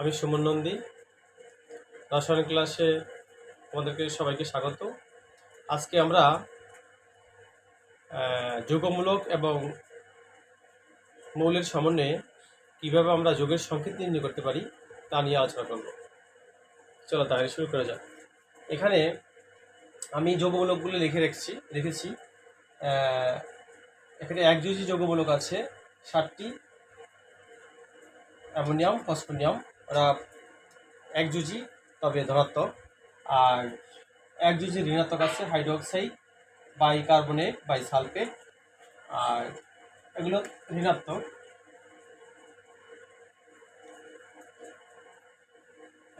আমি সুমন নন্দী। রসায়ন ক্লাসে তোমাদেরকে সবাইকে স্বাগত। আজকে আমরা যোগমূলক এবং মৌলের সমন্বয়ে কীভাবে আমরা যোগের সংকেত নির্ণয় করতে পারি তা নিয়ে আলোচনা করব। চলো তাহলে শুরু করা যাক। এখানে আমি যোগমূলকগুলো লিখে রেখেছি রেখেছি। এখানে একযোজি যোগমূলক আছে ষাটটি অ্যামোনিয়াম, ফসফোনিয়াম, ওরা একযুজি তবে ধনাত্মক। আর একযুজি ঋণাত্মক আছে hydroxide bicarbonate bisulphate আর এগুলো ঋণাত্মক।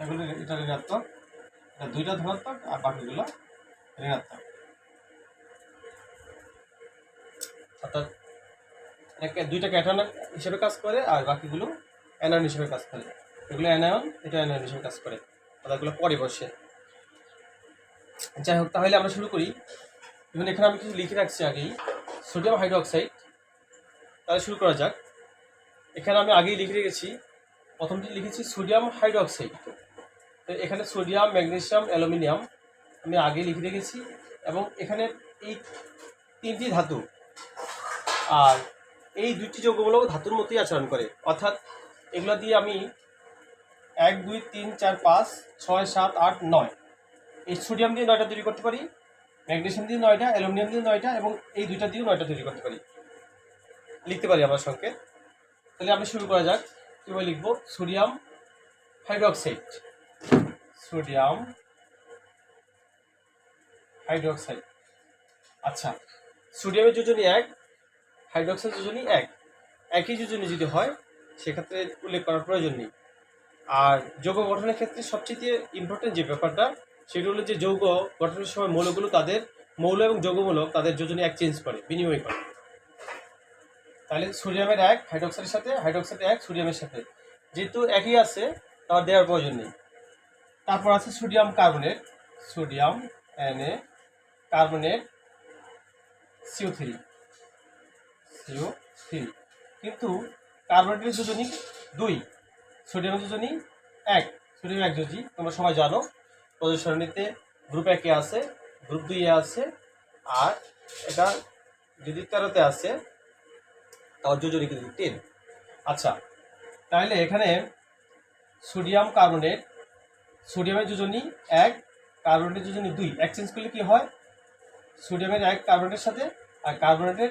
এগুলো এটা ঋণাত্মক। এটা দুইটা ধনাত্মক আর বাকিগুলো ঋণাত্মক। অর্থাৎ দুইটা ক্যাটায়ন হিসেবে কাজ করে, আর বাকিগুলো অ্যানায়ন হিসেবে কাজ করে। এগুলো অ্যানায়ন এটা অ্যানায়ন হিসেবে কাজ করে। এগুলো পরে বসে। যাই হোক, তাহলে আমরা শুরু করি। এবং এখানে আমি কিছু লিখে রাখছি আগেই। সোডিয়াম হাইড্রোক্সাইড তাহলে শুরু করা যাক। এখানে আমি আগেই লিখে রেখেছি। প্রথমটি লিখেছি সোডিয়াম হাইড্রোক্সাইড তো এখানে সোডিয়াম ম্যাগনেসিয়াম অ্যালুমিনিয়াম আমি আগে লিখে রেখেছি। এবং এখানে এই তিনটি ধাতু আর এই দুইটি যৌগগুলো ধাতুর মতোই আচরণ করে। অর্থাৎ এগুলো দিয়ে আমি এক, দুই, তিন, চার, পাঁচ, ছয়, সাত, আট, নয়। এই সোডিয়াম দিয়ে নয়টা তৈরি করতে পারি ম্যাগনেসিয়াম দিয়ে নয়টা, অ্যালুমিনিয়াম দিয়ে নয়টা এবং এই দুইটা দিয়েও নয়টা তৈরি করতে পারি। লিখতে পারি আমার সঙ্গে তাহলে আমি শুরু করা যাক। কীভাবে লিখব, সোডিয়াম হাইড্রোক্সাইড। Sodium hydroxide. আচ্ছা সোডিয়ামের যোজনী এক, হাইড্রোক্সাইড যোজনী এক। একই যোজনী যদি হয় সেক্ষেত্রে উল্লেখ করার প্রয়োজন নেই। আর যৌগ গঠনের ক্ষেত্রে সবচেয়ে ইম্পর্টেন্ট যে ব্যাপারটা, সেটা হলো যে যৌগ গঠনের সময় মৌলগুলো তাদের মৌল এবং যৌগমূলক তাদের যোজনী এক চেঞ্জ করে, বিনিময় করে। তাহলে সোডিয়ামের এক হাইড্রোক্সাইডের সাথে হাইড্রোক্সাইড এক, সোডিয়ামের সাথে। যেহেতু একই আছে তার দেওয়ার প্রয়োজন নেই। তারপর আছে sodium carbonate sodium N A carbonate CO three CO three কিন্তু কার্বনেটের যোজনী দুই, সোডিয়ামের যোজনী এক, সোডিয়াম এক যোজি তোমরা সবাই জানো প্রদর্শনীতে সারণীতে গ্রুপ একে আছে গ্রুপ দুইয়ে আছে, আর এটা যদি তেরোতে আছে তার যোজনী কিন্তু টেন আচ্ছা তাহলে এখানে সোডিয়াম কার্বনেট, সোডিয়ামের যোজনী এক, কার্বনেটের যোজনী দুই এক্সচেঞ্জ করলে কি হয়? সোডিয়ামের এক কার্বনেটের সাথে আর কার্বনেটের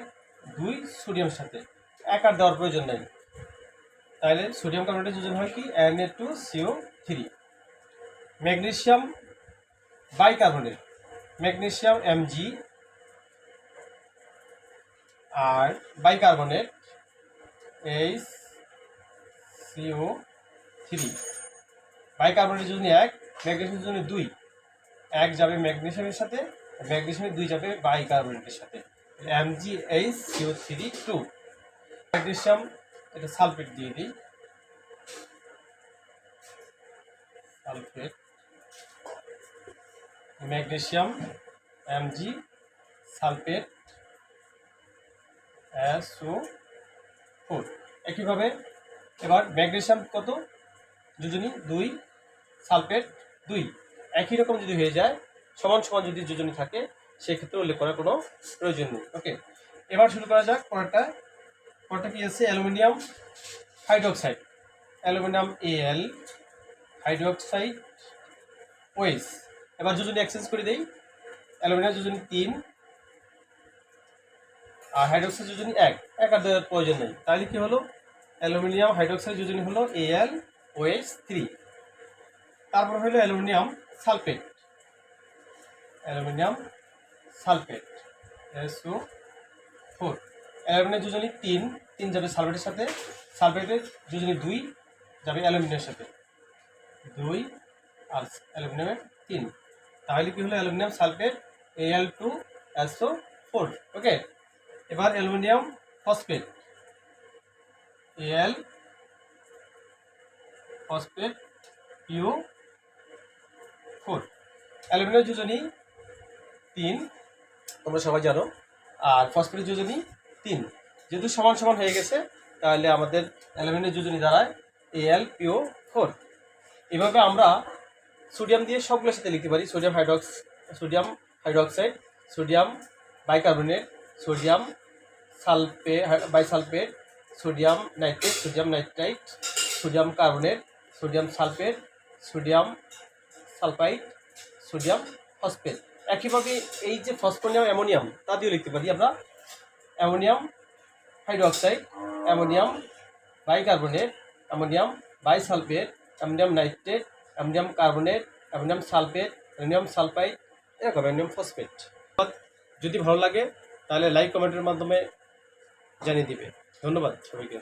দুই সোডিয়ামের সাথে। এক আর দেওয়ার প্রয়োজন নেই। তাহলে সোডিয়াম কার্বনেটের যোজন হয় কি? N A two CO three magnesium bicarbonate. Magnesium MG R bicarbonate H CO three বাইকার্বনেটের জন্য এক, ম্যাগনেসিয়ামের জন্য দুই। এক যাবে ম্যাগনেশিয়ামের সাথে, ম্যাগনেসিয়ামের দুই যাবে বাইকার্বনেটের সাথে। MG H CO three two magnesium এটা সালফেট দিয়ে দিই। Sulphate. Magnesium MG sulphate SO four একইভাবে এবার ম্যাগনেশিয়াম কত? যোজনী দুই, সালফেট দুই। একই রকম যদি হয়ে যায়, সমান সমান যদি যোজনী থাকে, সেক্ষেত্রে উল্লেখ করার কোনো প্রয়োজন নেই। ওকে এবার শুরু করা যাক পরেরটা। পরেরটা কি আছে aluminium hydroxide. Aluminium L hydroxide ওয়েস। এবার যোজনী এক্সচেঞ্জ করে দেই। অ্যালুমিনিয়াম যোজনী তিন আর হাইড্রোক্সাইড যোজনী এক। এক আর দেওয়ার প্রয়োজন নেই। তাহলে কি হলো? অ্যালুমিনিয়াম হাইড্রোক্সাইড যোজনী হলো এ এল ওএস থ্রি। তারপর হলো aluminium sulphate. Aluminium sulphate SO four aluminium যোজনী তিন তিন যাবে সালফেটের সাথে সালফেটের যোজনী দুই যাবে অ্যালুমিনিয়ামের সাথে। দুই আর অ্যালুমিনিয়ামের তিন। তাহলে কি হলো? Aluminium sulphate A L two SO four okay এবার aluminium phosphate. A L phosphate U four aluminium যোজনী তিন। তোমরা সবাই জানো। আর ফসফেটের যোজনী তিন। যেহেতু সমান সমান হয়ে গেছে, তাহলে আমাদের অ্যালুমিনিয়াম যোজনী দাঁড়ায় এ এল পিও ফোর এভাবে আমরা সোডিয়াম দিয়ে সবগুলোর সাথে লিখতে পারি। Sodium hydrox, sodium hydroxide, sodium bicarbonate, sodium sulph, bisulphate, sodium nitrate, sodium nitrite, sodium carbonate, sodium sulphate, sodium sulphide sodium phosphate. একইভাবে এই যে ফসফোনিয়াম অ্যামোনিয়াম, তা দিয়েও লিখতে পারি আমরা। Ammonium hydroxide, ammonium bicarbonate, ammonium bisulphate, ammonium nitrate, ammonium carbonate, ammonium sulphate, ammonium sulphide, এরকম ammonium phosphate. যদি ভালো লাগে, তাহলে লাইক, কমেন্টের মাধ্যমে জানিয়ে দিবে। ধন্যবাদ সবাইকে।